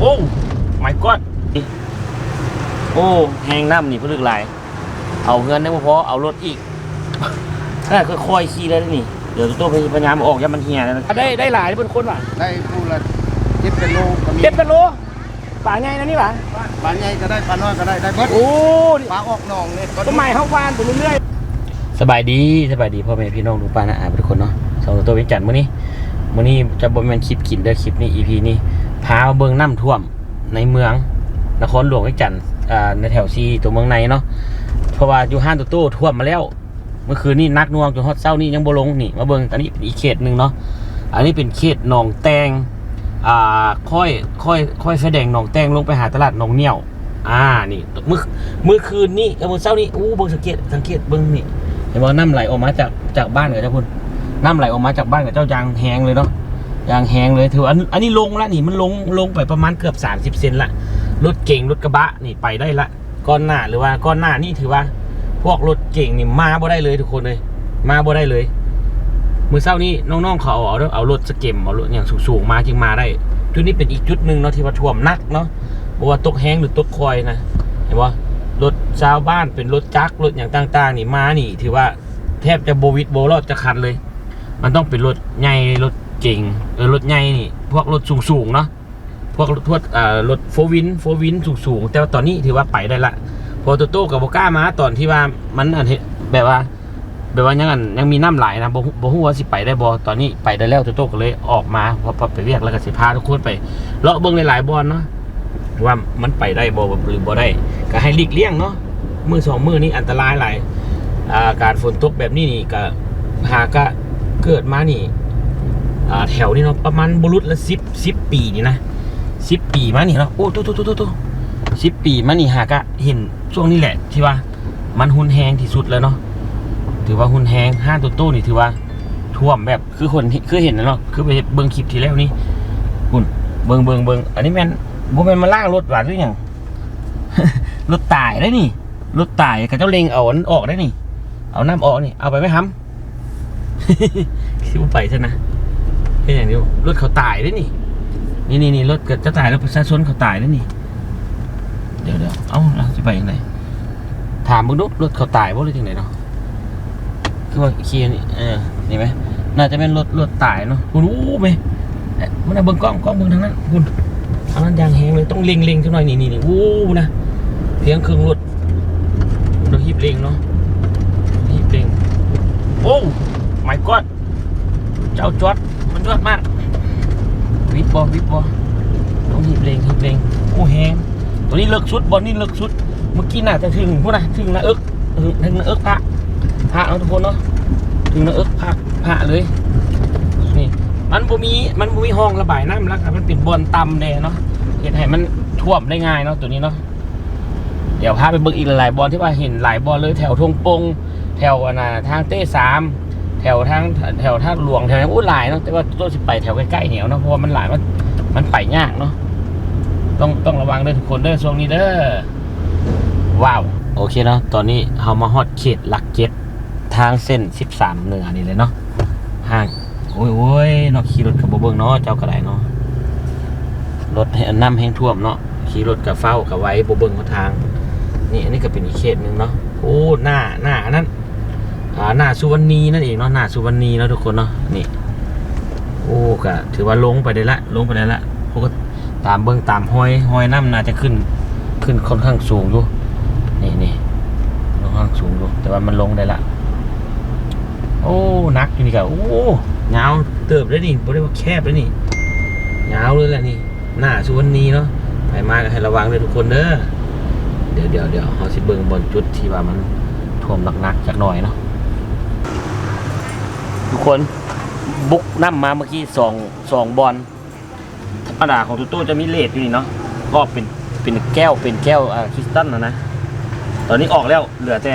โอ้ไม่กอดโอ้แหงน้ำนี่เพื่อลึกหลาย เอาเงินได้บ่พอเอารถอีกถ้าค่อยๆขี่ได้นี่ เดี๋ยวตัวพยายามออกอย่ามันเหี่ยนะได้ได้หลายเป็นคนว่ะได้ผู้ละเจ็ดเป็นโลก็มีเจ็ดเป็นโลป่าไงนะนี่หว่าปลาใหญ่ก็ได้ปลาน้อยก็ได้ได้เบิดโอ้ปลาออกหนองเนี่ยต้นไม้เข้าวานไปเรื่อยๆสบายดีสบายดีพ่อแม่พี่น้องทุกป้านะอาทุกคนเนาะสองตัวเวียงจันทร์มื้อนี้มื้อนี้จะบ่แม่นคลิปกินเด้อคลิปนี้ EP นี้ พาเบิงน้ำท่วมในเมือง นครหลวงเวียงจันทร์ในแถวซีตัวเมืองในเนาะเพราะว่าอยู่ห้านตัวโต้ท่วมมาแล้ว เมื่อคืนนี้นักนวงจนฮอดเช้านี้ยังบ่ลงนี่มาเบิ่งอันนี้เป็นอีกเขตหนึ่งเนาะอันนี้เป็นเขตหนองแตงอ่าค่อยค่อยค่อยไฟแดงหนองแตงลงไปหาตลาดหนองเนี่ยวอ่านี่เมื่อเมื่อคืนนี้กับเมื่อเช้านี้อู้เบิ่งสังเกตสังเกตเบิ่งนี่เห็นว่าน้ำไหลออกมาจากจากบ้านกับเจ้าคุณน้ำไหลออกมาจากบ้านกับเจ้ายางแหงเลยเนาะ ยางแห้งเลยถืออันอันนี้ลงและนี่มันลงลงไปประมาณเกือบ 30 เซนละรถเก่งรถกระบะนี่ไปได้ละก้อนหน้าหรือว่าก้อนหน้านี่ถือว่า พวกรถเก่งนี่มาบ่ได้เลยทุกคนเลย มาบ่ได้เลยมือเช้านี้น้องๆเขาเอาเอารถสเก็มเอารถอย่างสูงๆมาจึงมาได้ จุดนี้เป็นอีกจุดหนึ่งเนาะที่ว่าท่วมนักเนาะบ่ว่าตกแห้งหรือตกคอยนะเห็นว่ารถชาวบ้านเป็นรถจักรรถอย่างต่างๆ นี่มานี่ ถือว่าแทบจะโบวิดโบรอดจะคันเลย มันต้องเป็นรถใหญ่รถ เก่งเออรถใหญ่นี่ พวกรถสูงๆเนาะพวกรถพวกอ่ารถโฟวินโฟวินสูงๆแต่ว่าตอนนี้ถือว่าไปได้ละพอโตโต้กับโบก้ามาตอนที่ว่ามันอันเหแบบว่า แบบว่ายังอันยังมีน้ำไหลนะบ่ฮู้บ่ฮู้ว่าสิไปได้บ่ตอนนี้ไปได้แล้วโตโต้ก็เลยออกมาพอไปเรียกแล้วก็สิพาทุกคนไปเลาะเบิ่งหลายๆบอลเนาะว่ามันไปได้บ่หรือบ่ได้ ก็ให้หลีกเลี่ยงเนาะมือสองมือนี่อันตรายหลายอาการฝนตกแบบนี้นี่ก็หากะเกิดมานี่ แถวนี้เนาะประมาณบุรุษละสิบสิบปีนี่นะสิบปีมานี่เนาะโอ้ตุ๊ตุ๊ตุ๊ตุ๊สิบปีมานี่หากะเห็นช่วงนี้แหละที่ว่ามันหุนแหงที่สุดแล้วเนาะถือว่าหุนแหงห้าตัวโต้นี่ถือว่าท่วมแบบคือคนคือเห็นนะเนาะคือไปเบิ่งคลิปที่แล้วนี่คุณเบิ่งเบิ่งเบิ่งอันนี้แม่นบ่แม่นมาล่างรถหวานหรือยังรถตายได้นี่รถตายกับเจ้าเลงเอาอันออกได้นี่ เอาน้ำออกนี่เอาไปไหมครับคิดว่าไปซะนะ แค่อย่างเดียวรถเขาตายได้นี่ นี่นี่นี่รถเกิดจะตายแล้วประชาชนเขาตายได้นี่ เดี๋ยวเดี๋ยวเอ้าเราจะไปยังไงถามมึงดูรถเขาตายบ่หรือยังไงเนาะคือว่าเคียร์นี่เออนี่ไหมน่าจะเป็นรถรถตายเนาะคุณรู้ไหมเอ๊ะมันเอาเบิ่งกล้องกล้องเบิ่งทางนั้นคุณอันนั้นยางแห้งเลยต้องเล็งเล็งสักหน่อยนี่นี่นี่วู้นะเพียงเครื่องรถเราหีบเล็งเนาะหีบเล็งโอ้ไม่กอดเจ้าจอด มันยอดมาก วิบบอวิบบอต้องหีบเลงหีบเลงโอ้แหงตัวนี้เลิกสุดบอลนี่เลิกสุด เมื่อกี้น่าจะถึงพวกนะถึงนะเอิกถึงนะเอิกพระพระเอาทุกคนเนาะถึงนะเอิกพระพระเลยนี่มันบ่มีมันบ่มีห้องระบายน้ำแล้วครับมันเป็นบอนต่ำแน่เนาะเห็นให้มันท่วมได้ง่ายเนาะตัวนี้เนาะเดี๋ยวพาไปเบิ่งอีกหลายบอลที่ว่าเห็นหลายบอลเลยแถวทงปงแถวอันน่ะทางเต้สาม แถวทางแถวท่าหลวงแถวนั้นอู้หลายเนาะแต่ว่าตัวสิไปแถวใกล้ๆเหนียวเนาะเพราะว่ามันหลายมันมันไปยากเนาะต้องต้องระวังเด้อทุกคนเด้อช่วงนี้เด้อว้าวโอเคเนาะตอนนี้เฮามาฮอดเขตหลักเจ็ดทางเส้น 13 เหนือนี่เลยเนาะห่างโอ้ยโอ้ยเนาะขี่รถกับบเบิ่งเนาะเจ้าก็ได้เนาะรถให้น้ำแห้งท่วมเนาะขี่รถกับเฝ้ากับไว้บเบิ่งทาง นี่อันนี้ก็เป็นอีกเขตหนึ่งเนาะโอ้หน้าหน้าอันนั้น หน้าสุวรรณีนั่นเองเนาะหน้าสุวรรณีเนาะทุกคนเนาะนี่โอ้ก็ถือว่าลงไปได้ละลงไปได้ละพวกก็ตามเบิ่งตามห้อยห้อยน้ำน่าจะขึ้นขึ้นค่อนข้างสูงอยู่นี่นี่ค่อนข้างสูงอยู่แต่ว่ามันลงได้ละโอ้นักอยู่นี่ก็โอ้ยาวเติบเลยนี่บ่ได้ว่าแคบเลยนี่ยาวเลยแหละนี่หน้าสุวรรณีเนาะไปมากให้ระวังเลยทุกคนเด้อเดี๋ยวเดี๋ยวเดี๋ยวเขาสิเบิ่งบนจุดที่ว่ามันท่วมหนักๆจากหน่อยเนาะ ทุกคนบุกน้ำมาเมื่อกี้สองสองบอลธรรมดาของตุ๊ตู้จะมีเลดอยู่นี่เนาะก็เป็นเป็นแก้วเป็นแก้วอ่าคริสตัลนะนะ ตอนนี้ออกแล้วเหลือแต่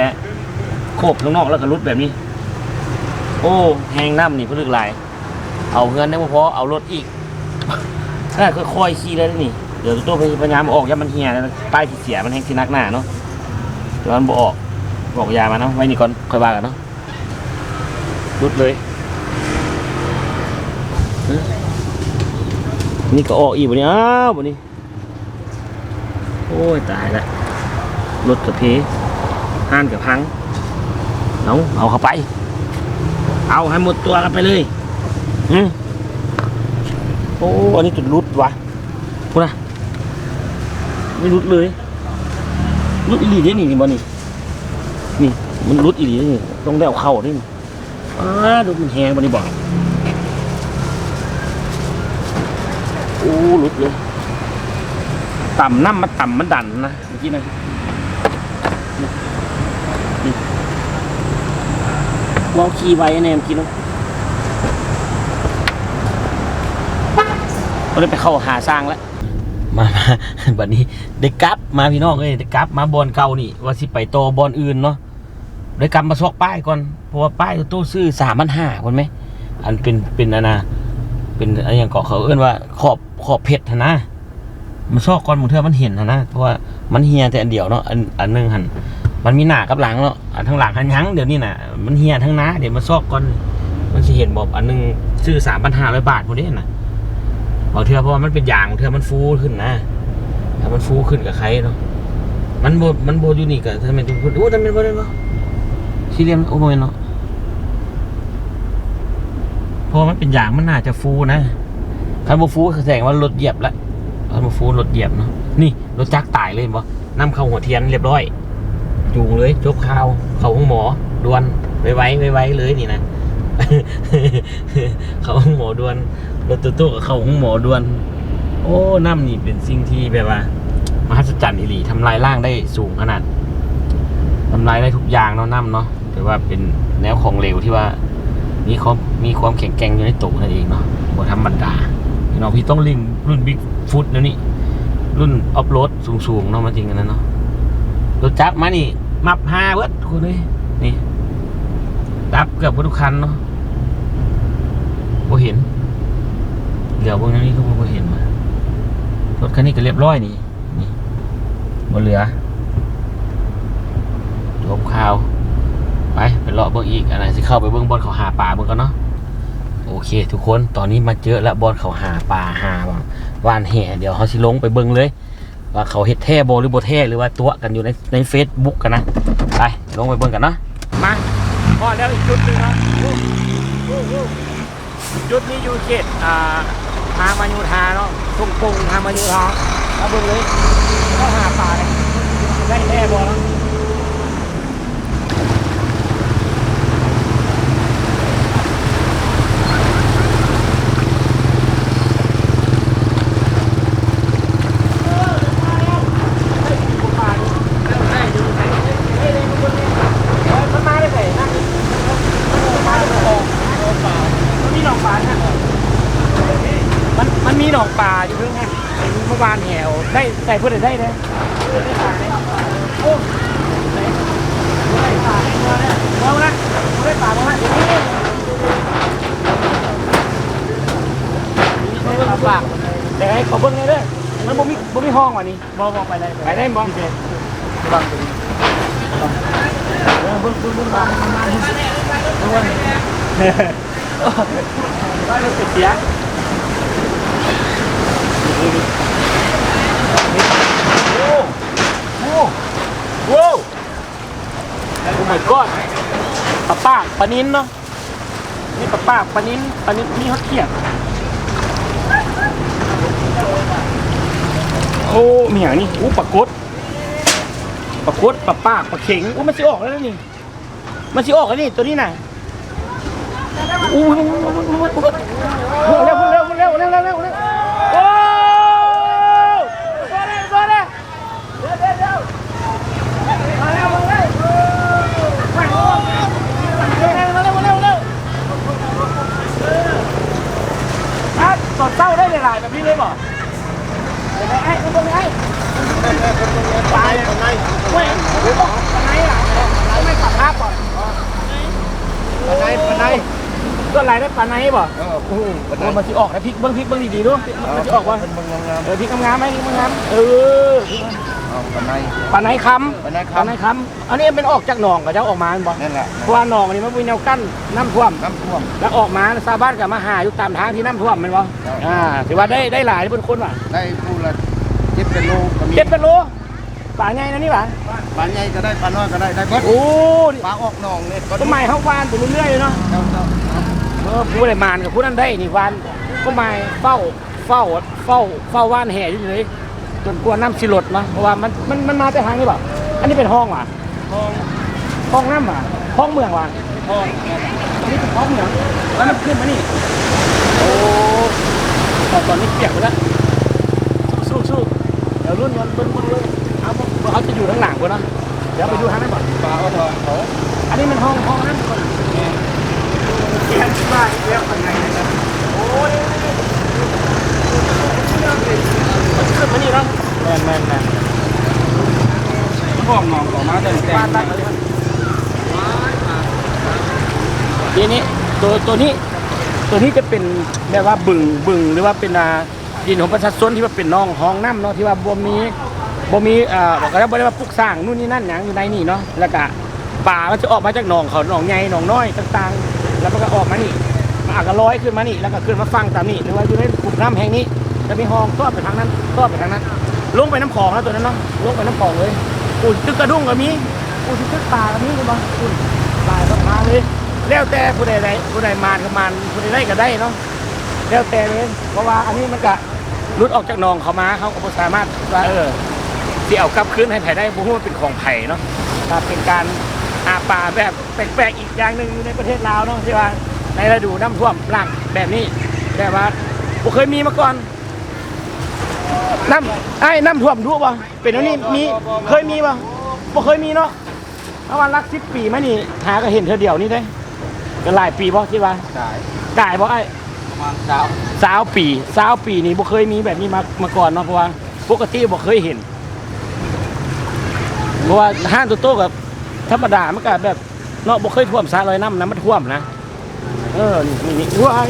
โคบข้างนอกแล้วก็รุดแบบนี้ โอ้แหงน้ำนี่เพื่อลึกหลาย เอาเงินได้บ่พอเอารถอีกถ้าค่อยๆขี่ได้นี่เดี๋ยวตัวพยายามออกอย่ามันเหี่ยนะป้ายที่เสียมันแห้งที่นักหน้าเนาะเดี๋ยวมันบออกบอกยามาเนาะไว้นี่ก่อนค่อยว่ากันเนาะ รุดเลยนี่ก็ออกอีกบ่นี่อ้าวบ่นี่โอ้ยตายล้วรถกับเพห้านกับพังเอาเอาเข้าไป เอาให้หมดตัวกันไปเลยอืมโอ้อันนี้จุดรุดวะพูดนะไม่รุดเลยรุดอีหลีได้นี่นี่บอนี่นี่มันรุดอีหลีได้นี่ต้องได้เอาเข้าได้นี่ อ้าดูมันแหงบอนี่บอกโอ้รุดเลยต่ำน้ำมันต่ำมันดันนะเมื่อกี้นะนี่นี่วางคีไว้แน่เมื่อกี้เนาะก็เลยไปเข้าหาสร้างแล้วมามาบัดนี้ได้กลับมาพี่น้องเอ้ยได้กลับมาบอลเก่านี่ ว่าสิไปโตบอลอื่นเนาะ ได้กลับมาซอกป้ายก่อนเพราะว่าป้ายตู้ซื้อสามพันห้าคนไหมอันเป็นเป็นอันนะเป็นอะไรอย่างเกาะเขาเอื้นว่าขอบขอบเพชรนะมันซอกก่อนมึงเธอมันเห็นนะเพราะว่ามันเฮียแต่อันเดียวเนาะอันอันนึงหันมันมีหน้ากับหลังเนาะอันทั้งหลังหันยั้งเดี๋ยวนี้น่ะมันเฮียทั้งหน้าเดี๋ยวมันซอกก่อนมันสิเห็นบอกอันหนึงซื้อสามพันห้าร้อยบาทพอดีน่ะบางเทือเพราะว่ามันเป็นยางบางเทือมันฟูขึ้นนะถ้ามันฟูขึ้นกับใครเนาะมันโบมันโบอยู่นี่กับทำไมถึงพูดโอ้ทำไมโบได้เนาะ สี่เหลี่ยมโอ้โมเนาะเพราะมันเป็นอย่างมันน่าจะฟูนะคันโบฟูแสดงว่ารถเหยียบละรถมฟูรถเหยียบเนาะนี่รถจักรตายเลยบ่นํเข้าหัวเทียนเรียบร้อยจูงเลยจบข่าว เขาห้องหมอดวนไว้ไว้ไว้ไวๆเลยนี่นะเขาห้องหมอดวนรถตู้ๆก็เขาห้องหมอดวน โอ้น้ำนี่เป็นสิ่งที่แบบว่ามหัศจรรย์อีหลีทำลายร่างได้สูงขนาดทำลายได้ทุกอย่างเนาะน้ำเนาะ ถือว่าเป็นแนวของเหลวที่ว่ามีความมีความแข็งแกร่งอยู่ในตัวนั่นเองเนาะบ่ธรรมดาพี่น้องพี่ต้องลิงรุ่นบิ๊กฟุตแล้วนี่รุ่นออฟโรดสูงๆเนาะมาจริงกันนะเนาะรถจักรมานี่ มับห้าเวิร์ดคุณเลยนี่ดับเกือบทุกคันเนาะบ่เห็นเหลียวพวกนั้ก็บ่เห็นมารถคันนี้ก็เรียบร้อยนี่นี่บ่เหลือจบข่าว ไปไปเลาะเบิ่งอีกอันไหนสิเข้าไปเบิ่งบอลเขาหาปลาเบิ่งกันเนาะโอเค ทุกคนตอนนี้มาเจอแล้วบอลเขาหาปลาหาว่างว่านแห่เดี๋ยวเขาสิลงไปเบิ่งเลย ว่าเขาเฮ็ดแท้บ่หรือบ่แท้หรือว่าตัวกันอยู่ในในเฟซบุ๊กกันนะไปลงไปเบิ่งกันเนาะมาพอแล้วอีกจุดหนึ่งครับจุดนี้อยู่เขตอ่าทามายูทาเนาะทุ่งปงทามายูทาเอาเบิ่งเลยเขาหาปลาเลยได้แท้บ่เนา ส่พูดได้ได้เลยโอ้ได้ปากให้เงินเนี่ยเอาละได้ปากมาให้ได้ปากแต่ให้เขาเบิ้งเลยเด้อมันบ่มีบ่มีห้องว่ะนี่บ่บ่ไปได้ไปได้บ่เจ๊บังตัวนี้เออเบิ้งเบิ้งเบิ้งบังเบิ้งเฮ้ยบ้านเราเสีย ว้าวโอ้ my god ปลาป้าปลานิ้นเนาะนี่ปลาป้าปลานิ้นปลานิ้นนี่เขาเขียดโอ้มีอย่างนี้อู้ปลากดปลากดปลาปากปลาเข็งอู้มันสิออกแล้วนี่มันสิออกแล้วนี่ตัวนี้น่ะอู้พุ่วเร็วพุ่วเร็วพุ่วเร็วเร็วเร็วเร็ว ลายแบบนี้เลยบ่เดี๋ยวไอ้ไอ้ไอ้ปลายข้างในเว้ยปไหนล่ะไม่ขับภาพก่อนข้างในข้างในก็อะไรได้ปลาไหนบ่เออโอ้โหมันสิออกนะพริกเบิ้งพริกเบิ้งดีๆด้วยมันสิออกว่าเป็นเมืองงามเอพริกงามๆไหมพริกงามๆเออ เอาข้างในปลาไหนคข้างในำคปลาไหนคำอันนี้เป็นออกจากหนองกับเจ้าออกมาบ่นั่นแหละเพราะว่าหนองอันนี้มันมีแนวกั้นน้ำท่วม น้ำท่วมแล้วออกมาชาวบ้านกับมาหาอยู่ตามทางที่น้ำท่วมแมันบ่ใช่อ่าถือว่าได้ได้หลายเป็นคนว่ะได้ผู้ละเจ็ดเป็นโลก็มีเจ็ดเป็นโลปลาใหญ่นะนี่หว่าปลาใหญ่ก็ได้ปลาน้อยก็ได้ได้เบิดโอ้ปลาออกหนองเนี่ยต้นไม้เขาวานไปเรื่อยๆเลยเนาะเจ้าเจ้าเออผู้ใดมานกับผู้นั้นได้นี่วานก็ไม้เฝ้าเฝ้าเฝ้าเฝ้าวานแห่อยู่เลย จนกลัวน้ำสิลดเนาะเพราะว่ามันมันมันมาแต่ทางนี้เปล่าอันนี้เป็นห้องว่ะทองห้องน้ำว่ะห้องเมืองว่ะทองอันนี้เป็นห้องเมืองแล้วมันขึ้นมานี่โอ้แต่ตอนนี้เปียกไปแล้วสู้สู้ๆเดี๋ยวรุ่นวันรุ่นรุ่นรุ่นเอาพวกเขาจะอยู่ข้างหลังกูเนาะเดี๋ยวไปดูทางนั้นก่อนปลาเอาทองเขาอันนี้มันห้องห้องน้ำก่อนเตียงที่บ้านเรียกว่าไงนะครับโอ้ย มันขึ้นมานี่เนาะแม่นแม่นแม่นห้องหนองออกมาแต่งแต่บ้านงบ้านเขาเรียกว่าทีนี้ตัวตัวนี้ตัวนี้จะเป็นแบบว่าบึงบึงหรือว่าเป็นอ่าดินของประชาชนที่ว่าเป็นน้องห้องน้ำเนาะที่ว่าบ่มีบ่มีอ่าบอกกันแล้วบ่ได้ว่าปลูกสร้างนู่นนี่นั่นหยังอยู่ในนี่เนาะแล้วก็ป่ามันจะออกมาจากหนองเขาหนองใหญ่หนองน้อยต่างๆ แล้วมันก็ออกมานี่มันอาจจะลอยขึ้นมานี่แล้วก็ขึ้นมาฟังตามนี่หรือว่าอยู่ในกลุ่มน้ำแห่งนี้ จะมีห้องทอดไปทางนั้นทอดไปทางนั้น ลงไปน้ำคลองแล้วตัวนั้นเนาะลงไปน้ำคลองเลยปูตึกกระดุ้งก็มีปูตึกป่าก็มีคุณบ้างคุณลายก็มาเลยแล้วแต่ผู้ใดใดผู้ใดมานก็มานผู้ใดได้ก็ได้เนาะแล้วแต่เลยเพราะว่าอันนี้มันก็รุดออกจากหนองเขามาเขาก็สามารถว่าเออที่เอากลับคืนให้ไผ่ได้บุ้งว่าเป็นของไผ่เนาะถ้าเป็นการอาป่าแบบแปลกๆอีกอย่างหนึ่งในประเทศลาวเนาะที่ว่าในฤดูน้ำท่วมหลักแบบนี้แต่ว่าบ่เคยมีมาก่อน น้ำไอ้น้ำท่วมดูป่ะเป็นอันนี้มีเคยมีป่ะบ่เคยมีเนาะเพราะว่ารักสิบปีมานี่ หาก็เห็นเธอเดียวนี่ได้ก็หลายปีป่ะที่ว่าขายได้ป่ะไอ้ประมาณสาวสาวปีสาวปีนี่บ่เคยมีแบบนี้มามาก่อนเนาะเพราะว่าปกติบ่เคยเห็นเพราะว่าห้างตัวโตกับธรรมดามันก็แบบเนาะบ่เคยท่วมสาลอยน้ำนะมันท่วมนะเออนี่นี่นี่ว้าย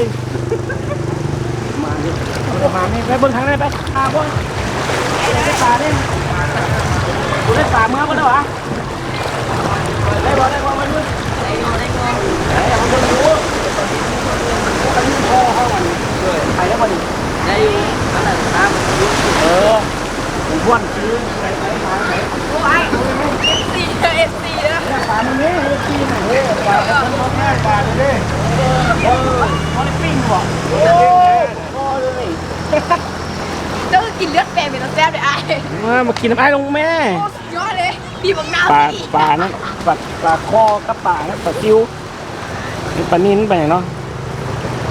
มานี่เอามานี่ไปเบิ่งทางได้ไปตาบ่ได้ตาด้กูได้ตาเมื่อบ่ได้หวะได้บ่ได้บ่มาดูได้บ่ได้บ่ได้เอาเบิ่งดูอันพ่อเฮาอันนี้ไปแล้วบ่ดิได้ขนาดน้เออผมพ่วนซื้อไปไปมาไหนโอ้ยเอฟซีเอฟซีนะปลามันนี่เลยปีไหนเฮ้ยปลาเป็นคนง่ายปลาเลยเด้เออเออเขาได้ปิ้งบ่โอ้พอ เลยเจ้ากินเลือดแปลงเป็นตัวแซ่บเลยไอ้มามากินน้ำไอ้ลงแม่โอ้สุดยอดเลยบีบบักน้ำปลาอีกปลานะปลาปลาคอกับปลานะปลาซิวเป็นปลานิ้นไปไหนเนาะ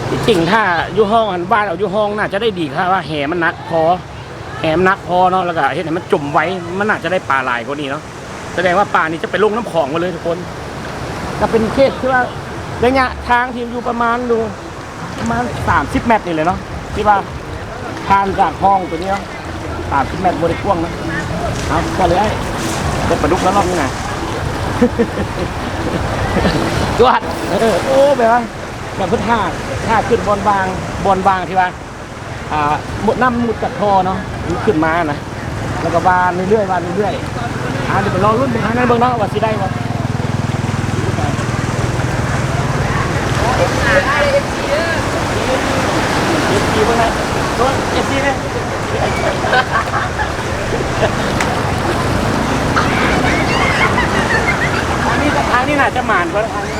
ที่จริงถ้าอยู่ห้องหันบ้านเอาอยู่ห้องน่าจะได้ดีค่ะว่าแหมันหนักพอแหมันหนักพอเนาะแล้วก็เห็นไหนมันจมไว้มันน่าจะได้ปลาหลายกว่านี้เนาะแสดงว่าปลานี้จะไปลงน้ำของมาเลยทุกคนก็เป็นเคสที่ว่าระยะทางที่อยู่ประมาณดูประมาณสามสิบเมตรนี่เลยเนาะที่ว่า ทานจากห้องตัวนี้เนาะสามสิบเมตรบริกว้างนะเอาก็เลยไอ้ได้ปลาดุกแล้วรอบนี้นะจวดเออโอ้แบบว่าแบบพุทธาท่าขึ้นบอลบางบอลบางที่ว่าอ่าหมดน้ำมุดจากคอเนาะขึ้นมานะแล้วก็บานเรื่อยๆบานเรื่อยๆอ่าเดี๋ยวไปรอรุ่นเป็นทางนั้นเบิ่งเนาะว่าสิได้บ่ไอ้เอฟซีเด้อเอฟซีบ้างนะ ตัวเอฟซีเนี่ยทางนี้ทางนี้น่าจะหมานกว่าทางนี้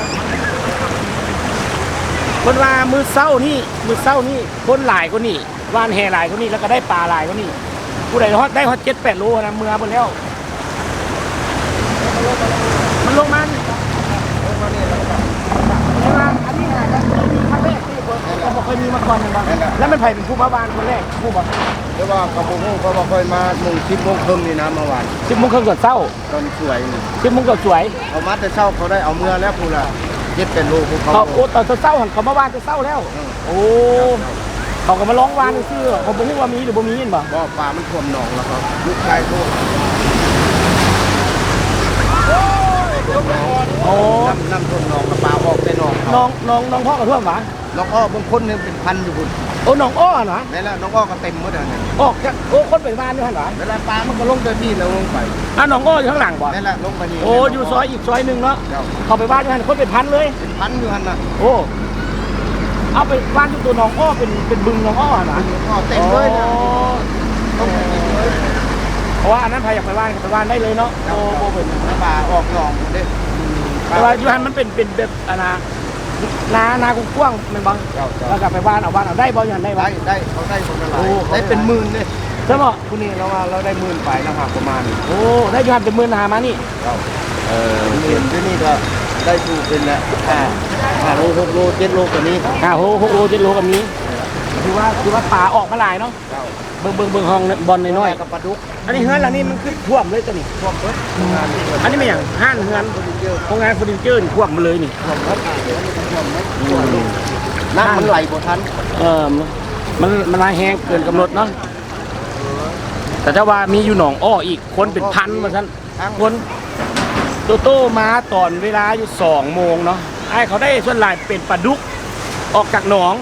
คนว่ามือเศร้านี่มือเศร้านี่คนหลายกว่านี่วานแห่หลายกว่านี่แล้วก็ได้ปลาหลายกว่านี่ผู้ใดฮอดได้ฮอดเจ็ดแปดโลนะเมื่อหมดแล้ว มันลงมานี่ลงมาอันนี้น่าจะมีครั้งแรกที่ผมผมบอกเค ยมีมาก่อนเหมือนกันแล้วมันไผ่เป็นผู้มาวานคนแรกผู้บอกเรียกว่ากระปุกหูเขาบอกเคยมาหนึ่งชิปโมงครึ่งนี่นะเมื่อวานสิบโมงครึ่งเกิดเศร้าตอนสวยนี่สิบโมงเกิดสวยเอามาแต่เช้าเขาได้เอาเมื่อแล้วพูละเย็ดเป็นลูกเขาเขาโอ้ตอนเศร้าหันเขามาวานจะเศร้าแล้ว โอ้เขาก็มาร้องวานซื่อเขาบอกว่ามีหรือบ่มีเห็นบ่บ่ปลามันท่วมหนองแล้วครับลูกชายท่วมโอ้น้ำน้ำท่วมหนองแล้วปลาออกแต่หนองเขาน้องน้องน้องพ่อกับท่วมหวะน้ องอ้อบางคนเนี่ยเป็นพันอยู่บุญโอ้น้องอ้อหนะนี่นแหละน้องอ้อก็เต็มหมดเลยเนี่ยออกจากโอ้คนไปวานด้วยหันหวะเวลาปลามันก็ลงเดินที่แล้วลงไปอะน้องอ้ออยู่ข้างหลังบ่นี่นแหละลงไปนี่โอ้อยู่ซอยอีกซอยหนึ่งเนาะเจ้าเขาไปวานด้วยหันคนเป็นพันเลย เป็นพันอยู่หันน่ะโอ้เอาไปวานที่ตัวน้องอ้อเป็นเป็นบึงน้องอ้อหนะอ้อเต็มเลยนะโอ้ต้องไปกินเลยเพราะว่าอันนั้นพายอยากไปบ้านก็ไปบ้านได้เลยเนาะโอ้โหเป็นน้ำปลาออกหนองเด้แต่ว่าอยู่ฮันมันเป็นเป็นแบบอนนา นานากุ้งๆแมันบังเจ้าเจ้าแล้วกลับไปบ้านเอาบ้านเอาได้บ่อยันได้บ่ได้ได้เขาได้คนละหลาโอ้ยเขาได้ได้ เป็นหมื่นเลยใช่บ่ผู้นี้เราว่าเราได้หมื่นไปนะครับประมาณโอ้ได้อยู่ฮันเป็นหมื่นหามานี่เจ้าเออเรียนที่นี่ก็ได้ถูกเป็นแล้วห้าห้าโลหกโลเจ็ดโลกว่านี้ ห้าโหหกโลเจ็ดโลกับนี้ คือว่าคือว่าป่าออกมาหลายเนาะเจ้าเบิ่งเบิ่งเบิ่งห้องบอลน้อยกับปลาดุกๆอันนี้เฮือนหลังนี้มันคือท่วมเลยตัวนี้ท่วมเบิดงานนี้เบิดอันนี้ไม่อย่างห้านเฮือนเบิดเยอะโรงงานเฟอร์นิเจอร์นี่ท่วมมาเลยนี่ท่วมเบิดอะเดี๋ยวมันจะท่วมไหมท่วมลูกน้ำมันไหลบ่ทันเออมันมันลายแห้งเกินกำหนดเนาะแต่เจ้าว่ามีอยู่หนองอ้ออีกคนเป็นพันมาท่านทั้งคนโตโต้มาตอนเวลาอยู่สองโมงเนาะไอ้เขาได้ส่วนหลายเป็นปลาดุกออกจากหนอง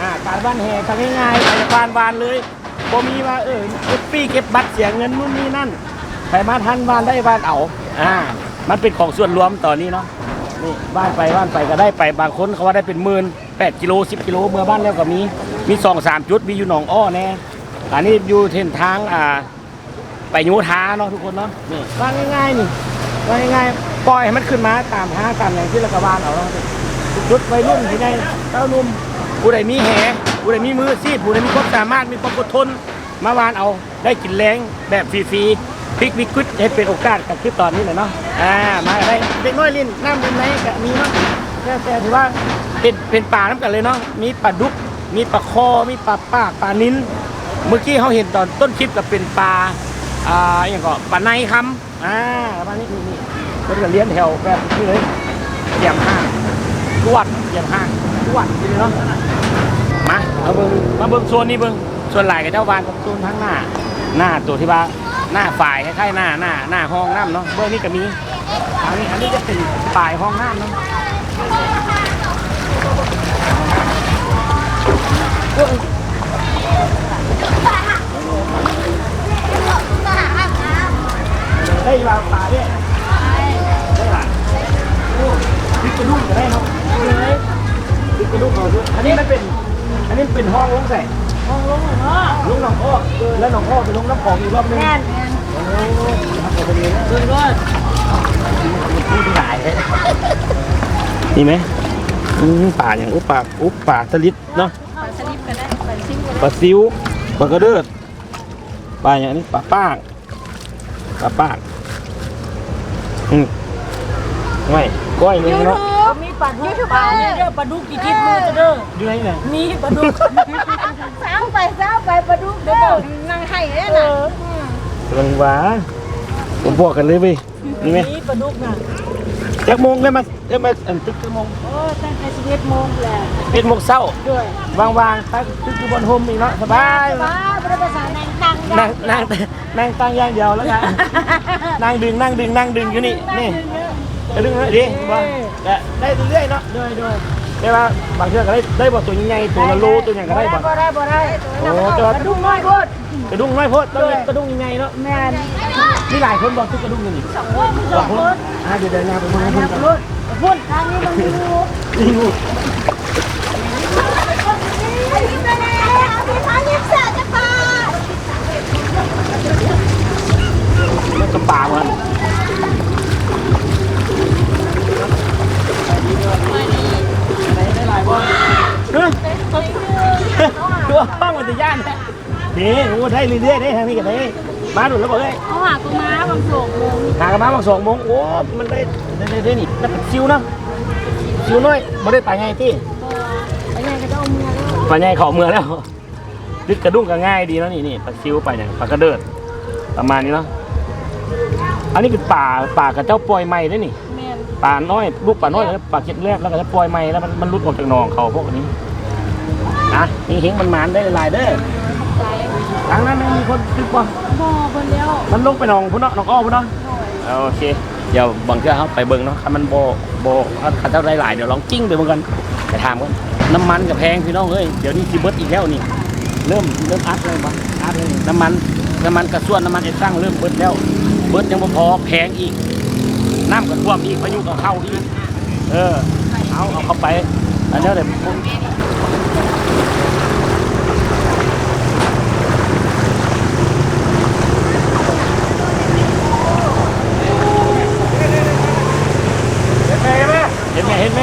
อ่าการบ้านแห่ทำง่ายๆไปจากบ้านวานเลยบ่มีว่าเออเก็บปี้เก็บบัตรเสียเงินนู่นนี่นั่นใครมาทันบานได้บานเอาอ่ามันเป็นของส่วนรวมตอนนี้เนาะนี่บ้านไปบ้านไปก็ได้ไปบางคนเขาว่าได้เป็นหมื่นแปดกิโลสิบกิโลเมื่อบ้านแล้วก็มีมีสองสามจุดมีอยู่หนองอ้อแน่อันนี้อยู่เส้นทางอ่าไปยูท้าเนาะทุกคนเนาะนี่ว่าง่ายๆนี่ว่าง่ายๆปล่อยให้มันขึ้นมาตามท้าตามอย่างที่รัฐบาลเอาเนาะชุดวัยรุ่นที่ในเต้านุ่ม ผู้ใดมีแหผู้ใดมีมือซีผู้ใดมีความสามารถมีความอดทน มาวานเอาได้กินแรงแบบฟรีๆพลิกวิกฤตให้เป็นโอกาสกับคือตอนนี้เลยเนาะอ่ามาได้เด็กน้อยลินน้ำลินไหนก็มีเนาะแต่แต่ถือว่าเป็นเป็นป่าน้ำกันเลยเนาะมีปลาดุก มีปลาคอมีปลาปากปลานิ้น เมื่อกี้เขาเห็นตอนต้นคลิปก็เป็นปลาอ่าอย่างก็ปลาในคำอ่าปลานี้นี่นี่เป็นก็เลี้ยงแถวแบบนี้เลยเตรียมห้างรวดเตรียมห้างรวดนี่เลยเนาะ มาเอาเบิ้งมาเบิ้งโซนนี้เบิ้งส่วนหลายกับเจ้าบ้านกับโซนทั้งหน้า หน้าตัวที่ว่าหน้าฝ่ายคล้ายๆหน้าหน้าหน้าห้องน้ำเนาะเบิ้งนี่ก็มีอันนี้อันนี้จะเป็นฝ่ายห้องน้ำเนาะได้วางปลาด้วยได้ละโอ้พริกกระดุมก็ได้เนาะเลยพริกกระดุมเอาด้วยอันนี้มันเป็น อันนี้เป็นห้องลงใส่มองลงเหรอเนาะลุงหนองพ่อแล้วหนองพ่อไปลงน้ำของอีกรอบนึงแม่นโอ้โหทำตัวนี้นะดูด้วยพูดหลายเลยนี่ไหมอืมป่าอย่างอุ๊บป่าอุ๊บป่าสลิดเนาะปลาสลิปก็ได้ปลาซิ่งก็ปได้ลาซิวปลากระเดิดปลาอย่างนี้ปลาป้างปลาป้างอืมไม่ก้อยนี่เนาะ มีปลาทูปลาเนี่ยเด้อปลาดุกกี่ทิศมือเด้ออยู่ไหนเนี่ยมีปลาดุกสาวไปสาวไปปลาดุกเด้อนั่งให้เด้อน่ะกำลังหวาผมพวกกันเลยเว้ยนี่ไหมมีปลาดุกน่ะจักโมงได้มาได้มาอันตึกจักโมงโอ้ตั้งแต่11โมงแหละเป็นโมงเช้าด้วยวางๆตั้งตึกอยู่บนโฮมอีกเนาะสบายว้าบ่ได้ภาษาแนงตังนั่งนั่งนั่งตั้งอย่างเดียวแล้วกันนั่งดึงนั่งดึงนั่งดึงอยู่นี่นี่ จะดึงเลยดิบ่าแต่ได้เรื่อยๆเนาะด้วยด้วยได้ว่าบางเทื่อกก็ได้ได้บ่ตัวใหญ่ๆตัวละโลตัวอย่างก็ได้บ่บ่ได้บ่ได้โอ้แต่ว่าปลาดุกน้อยโพดกระดุ้งน้อยโพดต้องกระดุ้งใหญ่ๆเนาะแม่นมีหลายคนบอกทุกกระดุ้งอยู่นี่สองคนสองคนอ่าเดี๋ยวเดินหน้าไปมองนะเพิ่นคกัรันบพุ่นทางนี้มันมีงูนี่งูมันกระป่ามัน หลายบ่เฮ้ยตัวห้องมันจะย่านนี่โอ้ได้เรื่อยๆได้ทางนี้ก็ได้มาดูแล้วบอกเอ้ยเขาหากูม้าบางโศกงูหากันมาบางสองโมงโอ้มันได้ได้ได้นี่แล้วก็ซิวนะซิวน้อยม่ได้ไปไงที่ไปไหนก็เอาเมียแล้วไปไงเขาเมืองแล้วดึกกระดุ้งก็ง่ายดีเนาะนี่นี่ปลาซิวไปเนี่ยปลากระเดิดประมาณนี้เนาะอันนี้เป็นป่าป่ากระเจ้าปล่อยไม้ได้นี่ แม่นป่าน้อยลูกป่าน้อยแล้วป่าเก็ดแรกแล้วก็จะปล่อยไม้แล้วมันมันรุดออกจากหนองเขาพวกนี้นะนี่เฮงมันหมานได้หลายเด้อใจหลังนั้นมีคนตึกป่ะบ่เบิ่นแล้วมันลงไปหนองพุ่นเนาะหนองอ้อพุ่นเนาะโอเคเดี๋ยวบางเทื่อเขาไปเบิ่งเนาะถ้ามันโบโบถ้าเจ้าได้หลายเดี๋ยวลองจิ้งไปเบิ่งกันไปถามกันน้ำมันกับแพงพี่น้องเอ้ยเดี๋ยวนี้ซีเบิร์ตอีกแล้วนี่เริ่มเริ่มอัพเลยบ้างอัพเลยนี่น้ำมันน้ำมันกระส่วนน้ำมันไอ้สร้างเริ่มเบิร์ตแล้ว เบิร์ตยังบ่พอแพงอีก น้ำกับท่วมอีกพายุกับเข้าอีกเออเอาเอาเข้าไปอันนี้เดี๋ยวเห็นไหมเห็นไหม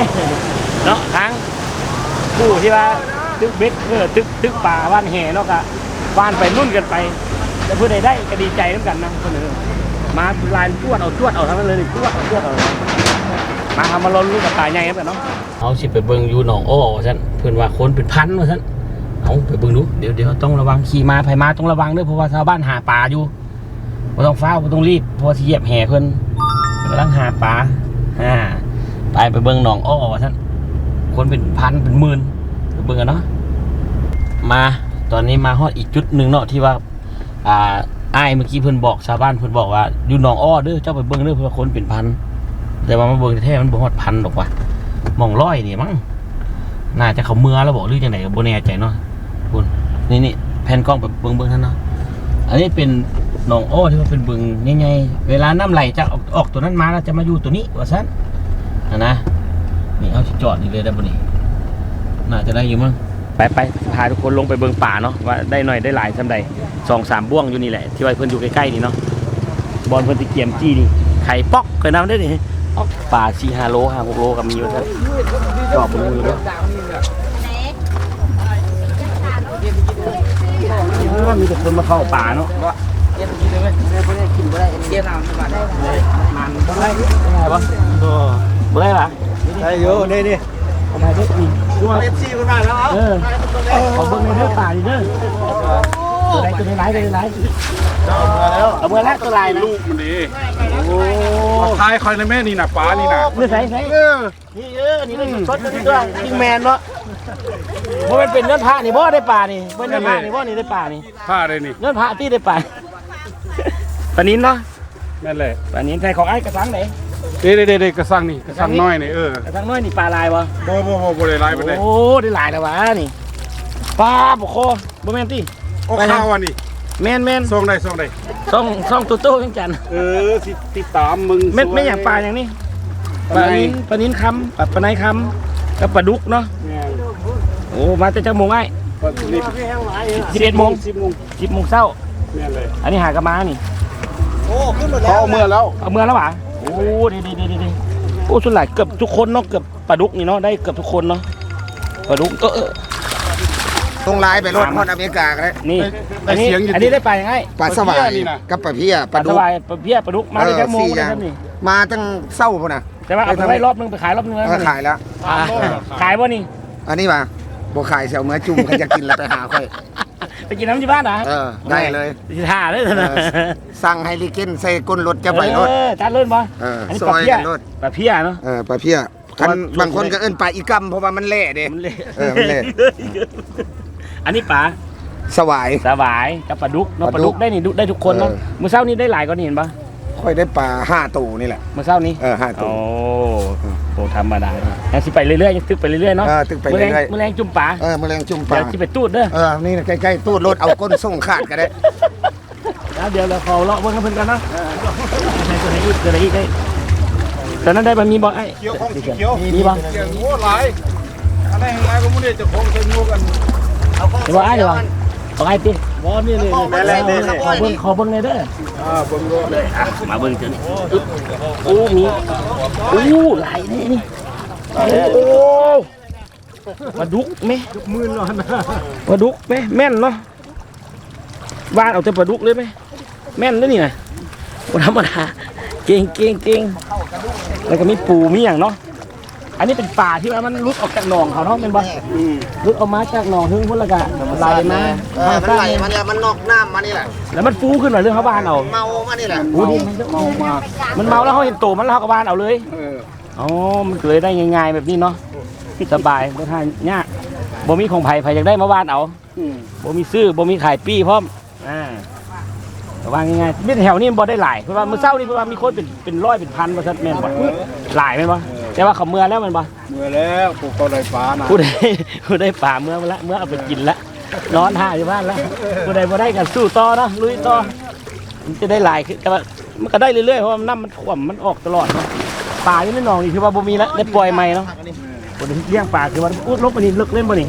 เนาะทั้งผู้ที่ว่าตึกเบ็ดเออตึกตึกป่าบ้านแห่เนาะกะบ้านไปนุ่นกันไป แต่เพื่อใดได้ก็ดีใจเหมือนกันนะคนหนึ่ง มาลายจวดเอาจวดเอาทั้งนั้นเลยจวดเอาจวดเอามาทำมาลนลูกกับตายใหญ่กันเนาะเอาสิไปเบิ่งอยู่หนองอ้อว่าซั่นเพิ่อนว่าคนเป็นพันว่าซั่นเอาไปเบิ่งดูเดี๋ยวเดี๋ยวต้องระวังขี่มาไปมาต้องระวังเด้อเพราะว่าชาวบ้านหาปลาอยู่บ่ต้องฟ้าวบ่ต้องรีบเพราะว่าสิเหยียบแห่เพิ่นกำลังหาปลาอ่าไปไปเบิ่งหนองอ้อว่าซั่นคนเป็นพันเป็นหมื่นไปเบิ่งกันเนาะมาตอนนี้มาฮอดอีกจุดหนึ่งเนาะที่ว่าอ่า อ้ายเมื่อกี้เพิ่นบอกชาวบ้านเพิ่นบอกว่าอยู่หนองอ้อเด้อเจ้าไปเบิ่งเด้อเพราะว่าคนเป็นพัน แต่ว่ามาเบิ่งแท้ๆมันบ่ฮอดพันดอกว่ะมองร้อยนี่มั้งน่าจะเขาเมือแล้วบอกหรือจังไดก็บ่แน่ใจเนาะคุณนี่นี่แผ่นกล้องไปเบิ่งเบิ่งท่านเนาะอันนี้เป็นหนองอ้อที่ว่าเป็นบึงใหญ่ๆเวลาน้ำไหลจากออกออกตัวนั้นมาแล้วจะมาอยู่ตัวนี้ว่าซั่นนะนะนี่เอาที่จอดนี่เลยได้ปะนี่น่าจะได้อยู่มั้ง ไปไปพาทุกคนลงไปเบิงป่าเนาะว่าได้หน่อยได้หลายสำใดสองสามบ่วงอยู่นี่แหละ ที่ว่าเพื่อนอยู่ใกล้ๆนี่เนาะบอลเพื่อนติเกียมจี้นี่ไข่ป๊อกเคยนำได้ดิป๊อกป่าสี่ห้าโลห้าหกโลกับมีอยู่ท่านจอบมืออยู่ด้วยมีแต่คนมาเข้าป่าเนาะเก็บกินได้ไหมไม่ได้กินไม่ได้เก็บน้ำที่บ้านได้มันบ่ได้ได้ปะบ่ได้ปะได้อยู่นี่นี่ เอาไปได้อีกด้วยเอฟซีคนมาแล้วเอาเออขอเบิ่งในเรื่องป่าดิเด้อตัวไหนตัวไหนตัวไหนมาแล้วเอาเมื่อแรกตัวลายนะลูกมันดีโอ้ทายคอยในแม่นี่นะป้านี่นะเมื่อใส่ใส่เออนี่เออนี่เลยสดตัวนี้ตัวกิงแมนเนาะเพราะมันเป็นเนื้อผ้านี่บ่ได้ป่านี่เป็นเนื้อผ้านี่บ่นี่ได้ป่านี่ผ้าเลยนี่เนื้อผ้าที่ได้ป่าปลานินเนาะแม่นแหละปลานินใส่ของไอ้กระสังไหน เด้เด้เด้เด้กระสังนี่กระสังน้อยนี่เออกระสังน้อยนี่ปลาลายวะบ่บ่บ่บ่ได้ไล่ไปเลยโอ้ได้หลายแล้ววะนี่ปลาบุคคบ่แม่นติโอ้ข้าวอันนี้แม่นแม่นส่งได้ส่งได้ซ่องซ่องตัวโตเพียงจันทน์เออสิติดตามมึงเม็ดไม่อย่างปลาอย่างนี้ปลานินปลานินคำปลาปลาในคำกับปลาดุกเนาะแม่นโอ้มาแต่เจ้าโมงไอ้ปลานี่สิบเอ็ดโมงสิบโมงสิบโมงเช้าแม่นเลยอันนี้หากระมานี่โอ้ขึ้นหมดเขาแล้วเอาเมื่อแล้วเอาเมืองแล้วหวะโอ้ดีดีดีดีดีโอ้ส่วนใหญ่เกือบทุกคนเนาะเกือบปลาดุกนี่เนาะได้เกือบทุกคนเนาะปลาดุกเออเออตรงลายไปรถฮอดอเมริกากันเลยนี่อันนี้อันนี้ได้ปลายังไงปลาสวายกับปลาเพี้ยปลาสวายปลาเพี้ยปลาดุกมาได้แค่โมงสี่เลอยย่างครับนี่มาตั้งเศร้าพุ่นน่ะแต่ว่าเอาไปไว้รอบนึงไปขายรอบนึงแล้วเออขายแล้วอ่าขายป่ะนี่อันนี้มาบ่ขายเสียวเมื่อจุ่มใครจะกินแล้วไปหาค่อย ไปกินน้ำที่บ้านนะเออได้เลยสิท่าเลยเอนะอสั่งให้ลิกินใส่ก้นรถจะไปรถ เออจัดเล่นปะเอออันนี้ซปลาอยเพี้ยกันรถ ปลาเพี้ยเนาะ เออปลาเพี้ยคันเพราะว่าบางคนก็เอิ้นปลาอีกัมเพราะว่ามันเละเด้ มันเละเออมันเละ อันนี้ปลาสวาย สวายกับปลาดุกเนาะปปลาลาดุดุกกได้นี่ดุได้ทุกคนเนาะเออ มื้อเช้านี้ได้หลายกว่านี้เห็นปะค่อยได้ปลาห้าตัวนี่แหละ มื้อเช้านี้เออห้าตัโอ้ว โหธรรมดาเนี่ยยังสิไปเรื่อยๆยังตึกไปเรื่อยๆเนาะเออตึกไปเรื่อยๆ มื้อแรงจุ่มปลาเออแมลงจุ่มปลาเดี๋ยวสิไปตูดเด้อเออนี่นะใกล้ๆตู้รถเอาก้นส่งขาดก็ได้นะเดี๋ยวเราขอเลาะเบิ่งกับเพิ่นกันเนาะไหนตัวไหนอีกตัวไหนอีกได้ตอนนั้นได้บะมีบ่ไอ้เขียวของสีเขียวมีบ่เขียวโอ้หลายอันนี้หลายก็มุ่งเนี่ยจะของใส่หมวกกัน เดี๋ยวบ่ไอ้เดี๋ยวบ่บ่ ไอ้ติบ่นี่เลยขอเบิ่งขอเบิ่งเลยเด้ออ่าเบิ่งรถเลยอะมาเบิ่งเจ้านี่อึ๊บโอ้มีโอ้หลายนี่นี่โอ้ปลาดุกไหมมือร้อนนะปลาดุกไหมแม่นเนาะวานเอาแต่ปลาดุกเลยไหมแม่นด้วยนี่นะบ่ธรรมดาเก่งเก่งเก่งแล้วก็มีปูมีอย่างเนาะ อันนี้เป็นป่าที่ว่ามันรุดออกจากหนองเขาเนาะเป็นบ่รุดออกมาจากหนองถึงพุ่นและกะไหลมาเออมันไหลมันเนี่ยมันนอกน้ำมานี่แหละแล้วมันฟูขึ้นมาเรื่องเขาบ้านเอาเมามานี่แหละโอ้ดิมันเมาแล้วเขาเห็นโตมันแล้วเขาก็บ้านเอาเลยเอออ๋อมันก็เลยได้ง่ายๆแบบนี้เนาะสบายบ่ทานยากบ่มีของไผไผอยากได้มาบ้านเอาอืมบ่มีซื้อบ่มีขายปี้พร้อมอ่าแต่ว่าง่ายๆมีแถวนี้บ่ได้หลายเพราะว่ามื้อเช้านี่เพราะว่ามีคนเป็นเป็นร้อยเป็นพันว่าซั่นแม่นบ่หลายแม่นบ่ แต่ว่าเขาเมื่อแล้วแม่นบ่เมื่อแล้วปลูกก็ได้ปลานะผู้ใดผู้ใดป่าเมื่อมาละเมื่อเอาไปกินละนอนท่าอยู่บ้านละผู้ใดบ่ได้กันสู้ต่อเนาะลุยต่อมันจะได้หลายขึ้นแต่ว่ามันก็ได้เรื่อยๆเพราะว่าน้ำมันท่วมมันออกตลอดเนาะป่าอยู่ในหนองนี่คือว่าบ่มีแล้วได้ปล่อยใหม่เนาะคนเลี้ยงปลาคือว่าอุดลบอันนี้เลิกเล่นบ่นี่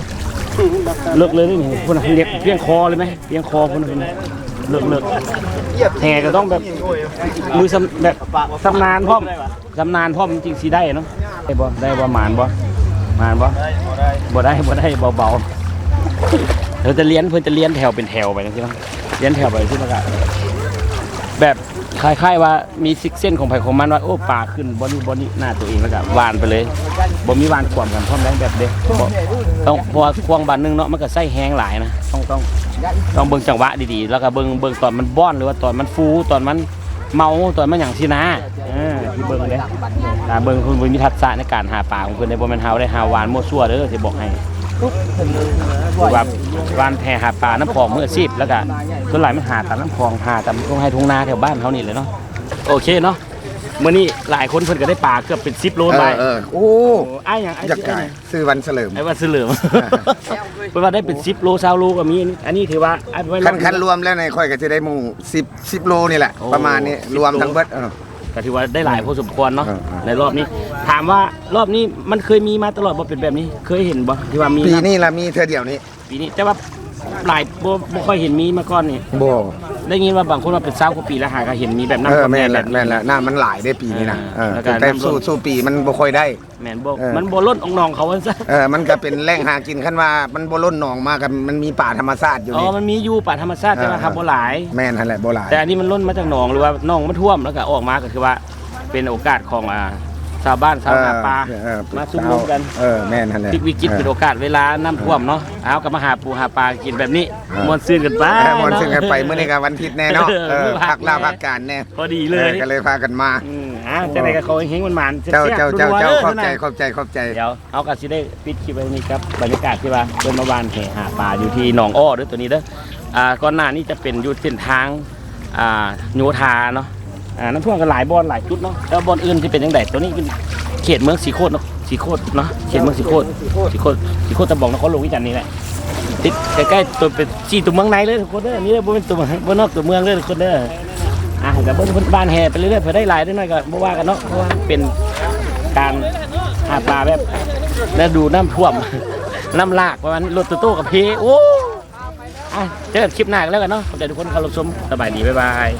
เลิกเลยนี่คนน่ะเลี้ยงเลี้ยงคอเลยไหมเลี้ยงคอคนน่ะคนน่ะเลิกเลิก แห่ก็ต้องแบบมือสำแบบสำนานพ่อมสำนานพ่อมจริงๆสิได้เนาะได้บ่ได้บ่หมานบ่หมานบ่บ่ได้บ่ได้เบาๆเราจะเลี้ยนเพื่อจะเลี้ยนแถวเป็นแถวไปนะใช่ไหมเลี้ยนแถวไปที่มันก็แบบ คล้ายๆว่ามีซิกเส้นของไผ่ของมันว่าโอ้ปลาขึ้นบนนี้บนนี้หน้าตัวเองแล้วก็วานไปเลยบ่มีวานขวมกันพร้อมแรงแบบเด้ต้องพราะว่าควงบานหนึงเนาะมันก็ใส่แห้งหลายนะต้องต้องต้องเบิ่งจังหวะดีๆ แล้วก็เบิ่งเบิ่งตอนมันบ้อนหรือว่าตอนมันฟูตอนมันเมาตอนมันหยังสินะเออที่เบิ่งเด้ตาเบิ่งคุณมีทักษะในการหาปลาของเพิ่นได้บ่แม่นหาได้หาวานมั่วซั่วเด้อสิบอกให้ ว่าวานแพหาปลาน้ำพองเมื่ออาชีพแล้วก็ส่วนหลายมันหาตามน้ำพองหาตามทุ่งไร่ทุ่งนาแถวบ้านเขานี่เลยเนาะโอเคเนาะมื่อนี้หลายคนเพิ่นก็ได้ปลาเกือบเป็น10โลเอไปอเออโอ้โอ้อ้ายหยังอ้ายอยากชื่อไก่อ้ายหยังซื้อวันเฉลิมไอ้ว่าซื้อเหลือมเพิ่นว่าได้เป็น10โล20โลก็มีอันนี้ถือว่าอ้ายไว้ลคัองนคันรวมแล้วในค่อยก็จะได้หมู่สิบสิบโลนี่แหละโอ้ประมาณนี้10รวมโลทั้งเบิดเออก็ถือว่าได้หลายพอสมควรเนาะเออเออในรอบนี้ ถามว่ารอบนี้มันเคยมีมาตลอดบ่เป็นแบบนี้ เคยเห็นบ่ที่ว่ามีปีนะนี้ละมีเธอเดียวนี้ปีนี้แต่ว่าหลายบ่บ่ค่อยเห็นมีมาก่อนนี่โบได้ยินว่าบางคนว่าเป็นเศร้ากว่าปีแล้วหาก็เห็นมีแบบนั้นเออก็แม่นแบละบแม่นละหน้ามันหลายได้ปีนี้นะเออแล้วก็แต่น้ำสู้ล้นสู้ปีมันบ่ค่อยได้ แม่นบ่เออ มันบ่ล้นอองนองเขาว่าซะเออมันก็เป็นแหล่งหากินขั้นว่ามันบ่ล้นหนองมากับมันมีป่าธรรมชาติอยู่อ๋อนี่ มันมีอยู่ป่าธรรมชาติแต่ว่าเออ ครับบ่หลาย แม่นหั่นแหละบ่หลายแต่อันนี้มันล้นมาจากหนองหรือว่าหนองมันท่วมแล้วก็ออกมาก็คือว่าเป็นโอกาสของอ่า ชาวบ้านชาวนาปลาเออเออมาซุ่มรวมกันเออแม่นหั่นแหละพลิกวิกฤตเป็นโอกาสเวลาน้ำท่วมเนาะเอาก็มาหาปูหาปลากินแบบนี้เออมวนซื่นกันไปเออมอนซึ่งกันไปมื้อนี้ก็วันอาทิตย์แน่เนาะเออเออมื้อพัพักกลาแน่พักการแน่พอดีเลยออก็เลยพากันมาอืมอ่าจังไดก็เขาเฮงๆมันๆเจ้าแซ่บๆเจ้าเจ้านัวๆเจ้าด้อขอบใจท่านขอบใจขอบใจเดี๋ยวเอากะสิได้ปิดคลิปไว้นี้ครับบรรยากาศที่ว่าเดินมาวานแห่หาปลาอยู่ที่หนองอ้อเด้วยตัวนี้เด้ออ่าก่อนหน้านี้จะเป็นอยู่เส้นทางอ่าโยธาเนาะ อ่าน้ำท่วมกันหลายบอนหลายจุดเนาะแล้วบอนอื่นที่เป็นยังไงตัวนี้เป็นเขตเมืองสีโคตรเนาะสีโคตรเนาะเขตเมืองสีโคตรสีโคตรสีโคตรตะบองนครหลวงวิจันทร์นี่แหละติดใกล้ๆตัวเป็นจีตัวเมืองในเลยทุกคนเด้อนี่เลยบ่เป็นตัวบ่นอกตัวเมืองเลยทุกคนเด้ออะกับเบิ้ลบ้านแห่ไปเรื่อยๆเพื่อได้หลายได้น้อยก็บ่ว่ากันเนาะเพราะว่าเป็นการหาปลาแบบแล้วดูน้ำท่วมน้ำลากประมาณรถตู้ตู้กับเพโอ้อะเจอกันคลิปหน้ากันแล้วกันเนาะขอบใจทุกคนเข้ารับชมสบายดีบ๊ายบาย